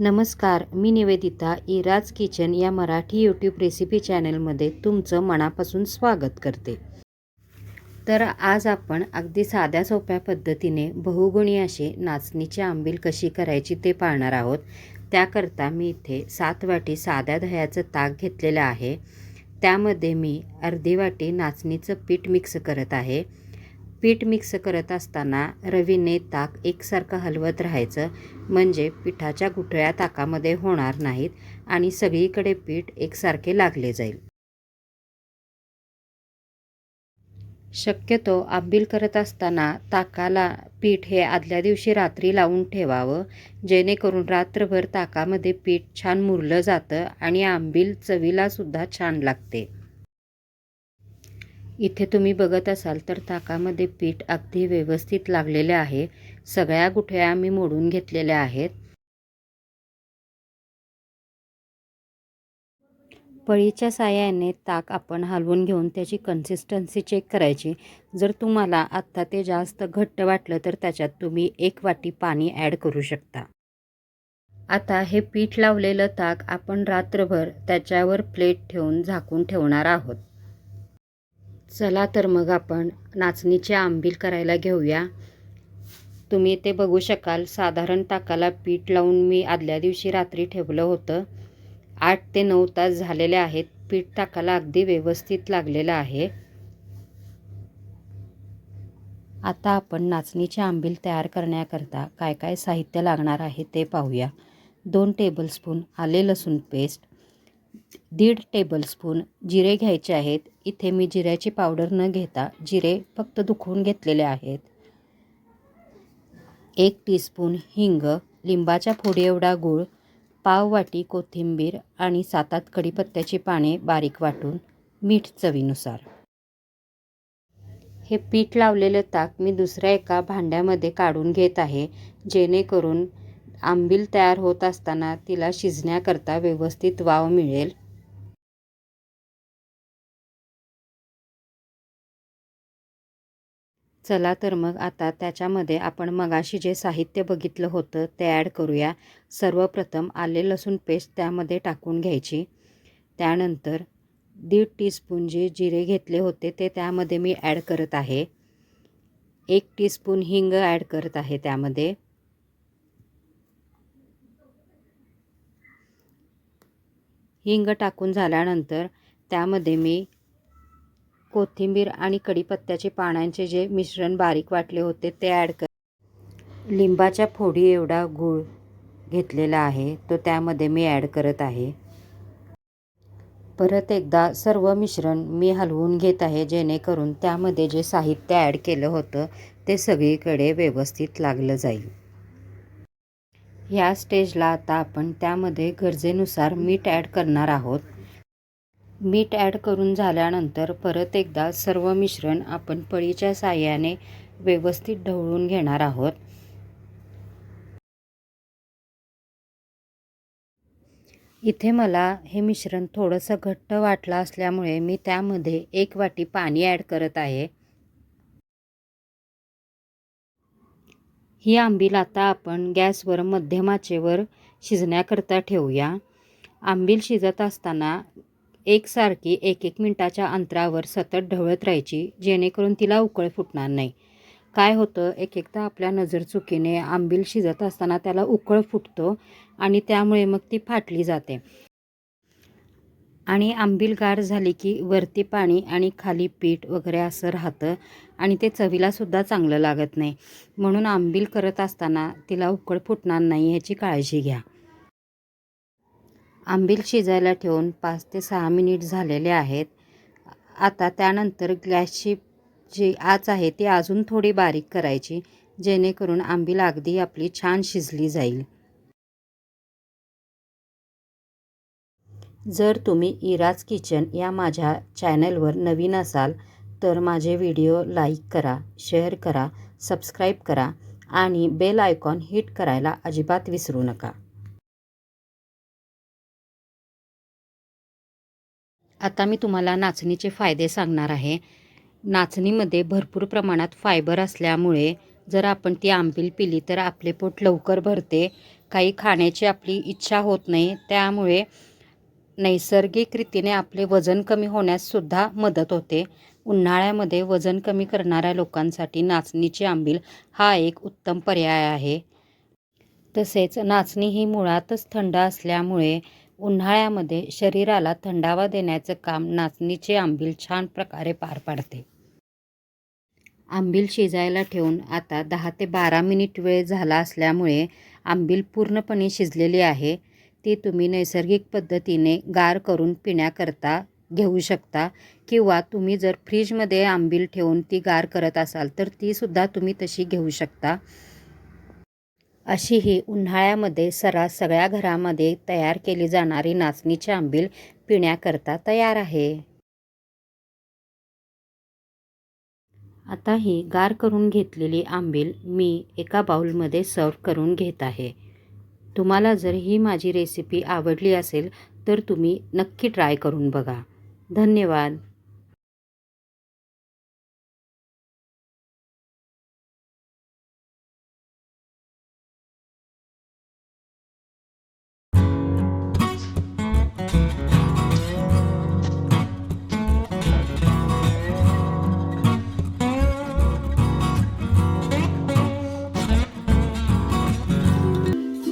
नमस्कार मी Nivedita Ira's kitchen या Marathi YouTube recipe चॅनलमध्ये तुमचं मनापासून स्वागत करते. तर आज आपण अगदी साध्या सोप्या पद्धतीने बहुगुणी अशी नाचणीची आंबील कशी करायची ते पाहणार आहोत. त्याकरता मी इथे सात वाटी साध्या दह्याचं ताक घेतलेलं आहे. त्यामध्ये मी अर्धी वाटी नाचणीचं पीठ मिक्स करत आहे. पीठ मिक्स करत असताना रवीने ताक एकसारखं हलवत राहायचं म्हणजे पिठाच्या गुठळ्या ताकामध्ये होणार नाहीत आणि सगळीकडे पीठ एकसारखे लागले जाईल. शक्यतो आंबील करत असताना ताकाला पीठ हे आदल्या दिवशी रात्री लावून ठेवावं जेणेकरून रात्रभर ताकामध्ये पीठ छान मुरलं जातं आणि आंबील चवीलासुद्धा छान लागते. इथे तुम्ही बघत असाल तर ताकामध्ये पीठ अगदी व्यवस्थित लागलेले आहे. सगळ्या गुठळ्या मी मोडून घेतलेल्या आहेत. पळीच्या साह्याने ताक आपण हलवून घेऊन त्याची कन्सिस्टन्सी चेक करायची. जर तुम्हाला आत्ता ते जास्त घट्ट वाटलं तर त्याच्यात तुम्ही एक वाटी पाणी ॲड करू शकता. आता हे पीठ लावलेलं ताक आपण रात्रभर त्याच्यावर प्लेट ठेवून झाकून ठेवणार आहोत. चला तर मग आपण नाचणीची आंबील करायला घेऊया. तुम्ही ते बघू शकाल. साधारण ताकाला पीठ लावून मी आदल्या दिवशी रात्री ठेवलं होतं. आठ ते नऊ तास झालेले आहेत. पीठ ताकाला अगदी व्यवस्थित लागलेलं आहे. आता आपण नाचणीची आंबील तयार करण्याकरता काय काय साहित्य लागणार आहे ते पाहूया. दोन टेबलस्पून आले लसूण पेस्ट दीड टेबलस्पून जिरे घ्यायचे आहेत. इथे मी जिऱ्याची पावडर न घेता जिरे फक्त दुखवून घेतलेले आहेत. एक टीस्पून हिंग लिंबाच्या फोडी एवढा गूळ पाव वाटी कोथिंबीर आणि सात आठ कढीपत्त्याची पाने बारीक वाटून मीठ चवीनुसार. हे पीठ लावलेलं ताक मी दुसऱ्या एका भांड्यामध्ये काढून घेत आहे जेणेकरून आंबील तयार होत असताना तिला शिजण्याकरता व्यवस्थित वाव मिळेल. चला तर मग आता त्याच्यामध्ये आपण मगाशी जे साहित्य बघितलं होतं ते ॲड करूया. सर्वप्रथम आले लसूण पेस्ट त्यामध्ये टाकून घ्यायची. त्यानंतर दीड टीस्पून जे जिरे घेतले होते ते त्यामध्ये मी ॲड करत आहे. एक टीस्पून हिंग ॲड करत आहे त्यामध्ये. हिंग टाकून झाल्यानंतर त्यामध्ये मी कोथिंबीर आणि कढीपत्त्याचे पानांचे जे मिश्रण बारीक वाटले होते ते ॲड कर लिंबाच्या फोडी एवढा गूळ घेतलेला आहे तो त्यामध्ये मी ॲड करत आहे. परत एकदा सर्व मिश्रण मी हलवून घेत आहे जेणेकरून त्यामध्ये जे साहित्य ॲड केलं होतं ते सगळीकडे व्यवस्थित लागलं जाईल. ह्या स्टेजला आता आपण त्यामध्ये गरजेनुसार मीठ ॲड करणार आहोत. मीठ ॲड करून झाल्यानंतर परत एकदा सर्व मिश्रण आपण पळीच्या साह्याने व्यवस्थित ढवळून घेणार आहोत. इथे मला हे मिश्रण थोडंसं घट्ट वाटलं असल्यामुळे मी त्यामध्ये एक वाटी पाणी ॲड करत आहे. ही आंबील आता आपण गॅसवर मध्यम आचेवर शिजण्याकरता ठेवूया. आंबील शिजत असताना एकसारखी एक एक मिनटाच्या अंतरावर सतत ढवळत राहायची जेणेकरून तिला उकळ फुटणार नाही. काय होतं एक एकदा आपल्या नजर चुकीने आंबील शिजत असताना त्याला उकळ फुटतो आणि त्यामुळे मग ती फाटली जाते. आणि आंबील गार झाली की वरती पाणी आणि खाली पीठ वगैरे असं राहतं आणि ते चवीलासुद्धा चांगलं लागत नाही. म्हणून आंबील करत असताना तिला उकळ फुटणार नाही ह्याची काळजी घ्या. आंबील शिजायला ठेवून पाच ते सहा मिनिट झालेले आहेत. आता त्यानंतर गॅसची जी आच आहे ती अजून थोडी बारीक करायची जेणेकरून आंबील अगदी आपली छान शिजली जाईल. जर तुम्ही इराज किचन या माझ्या चॅनलवर नवीन असाल तर माझे व्हिडिओ लाईक करा शेअर करा सबस्क्राईब करा आणि बेल आयकॉन हिट करायला अजिबात विसरू नका. आता मी तुम्हाला नाचणीचे फायदे सांगणार आहे. नाचणीमध्ये भरपूर प्रमाणात फायबर असल्यामुळे जर आपण ती आंबील पिली तर आपले पोट लवकर भरते. काही खाण्याची आपली इच्छा होत नाही त्यामुळे नैसर्गिक रीतीने आपले वजन कमी होण्याससुद्धा मदत होते. उन्हाळ्यामध्ये वजन कमी करणाऱ्या लोकांसाठी नाचणीची आंबील हा एक उत्तम पर्याय आहे. तसेच नाचणी ही मुळातच थंड असल्यामुळे उन्हाळ्यामध्ये शरीराला थंडावा देण्याचं काम नाचणीचे आंबील छान प्रकारे पार पाडते. आंबील शिजायला ठेवून आता दहा ते बारा मिनिट वेळ झाला असल्यामुळे आंबील पूर्णपणे शिजलेली आहे. ती तुम्ही नैसर्गिक पद्धतीने गार करून पिण्याकरता घेऊ शकता किंवा तुम्ही जर फ्रीजमध्ये आंबील ठेवून ती गार करत असाल तर तीसुद्धा तुम्ही तशी घेऊ शकता. अशी ही उन्हाळ्यामध्ये सर्रास सगळ्या घरामध्ये तयार केली जाणारी नाचणीची आंबील पिण्याकरता तयार आहे. आता ही गार करून घेतलेली आंबील मी एका बाउलमध्ये सर्व करून घेत आहे. तुम्हाला जर ही माझी रेसिपी आवडली असेल तर तुम्ही नक्की ट्राय करून बघा. धन्यवाद.